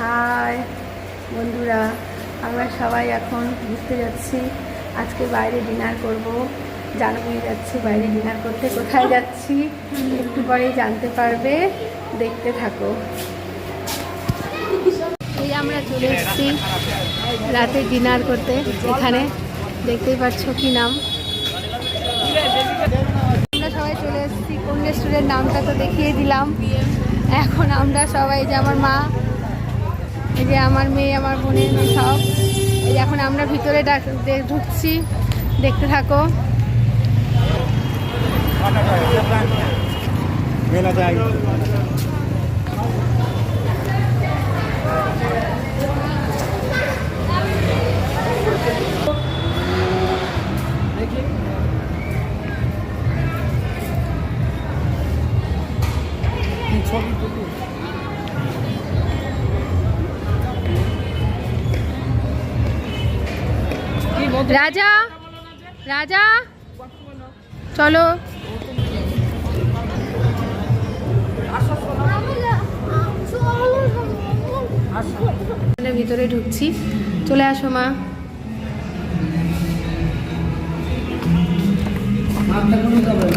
High, বন্ধুরা, আমরা সবাই এখন ঘুরতে যাচ্ছি। আজকে বাইরে ডিনার করব। জানুয়ারি যাচ্ছি, বাইরে ডিনার করতে। কোথায় যাচ্ছি, একটু পরেই জানতে পারবে। দেখতে থাকো। এই আমরা চলে এসেছি রাতে ডিনার করতে। এখানে দেখতেই পাচ্ছ কি নাম। আমরা সবাই চলে এসেছি। কোন রেস্টুরেন্ট নামটা তো দেখিয়ে দিলাম। এখন আমরা সবাই যে আমার মা যে আমার মেয়ে, আমার বোনের মেয়ে সব। এই যে এখন আমরা ভিতরে ঢুকছি। দেখতে থাকো। মেলা রাজা রাজা। চলো। ভিতরে ঢুকছি। চলে আসো মা। ওই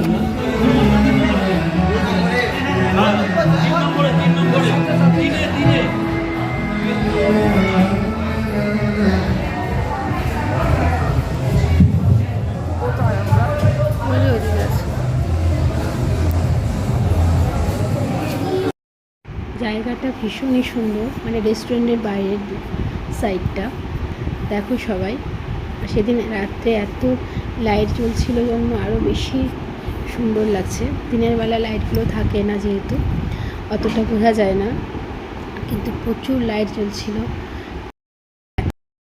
জায়গাটা ভীষণই সুন্দর মানে রেস্টুরেন্টের বাইরের সাইডটা দেখো সবাই সেদিন রাত্রে এত লাইট জ্বলছিল জন্য আরও বেশি সুন্দর লাগছে। দিনের বেলা লাইটগুলো থাকে না যেহেতু, অতটা বোঝা যায় না। কিন্তু প্রচুর লাইট জ্বলছিল।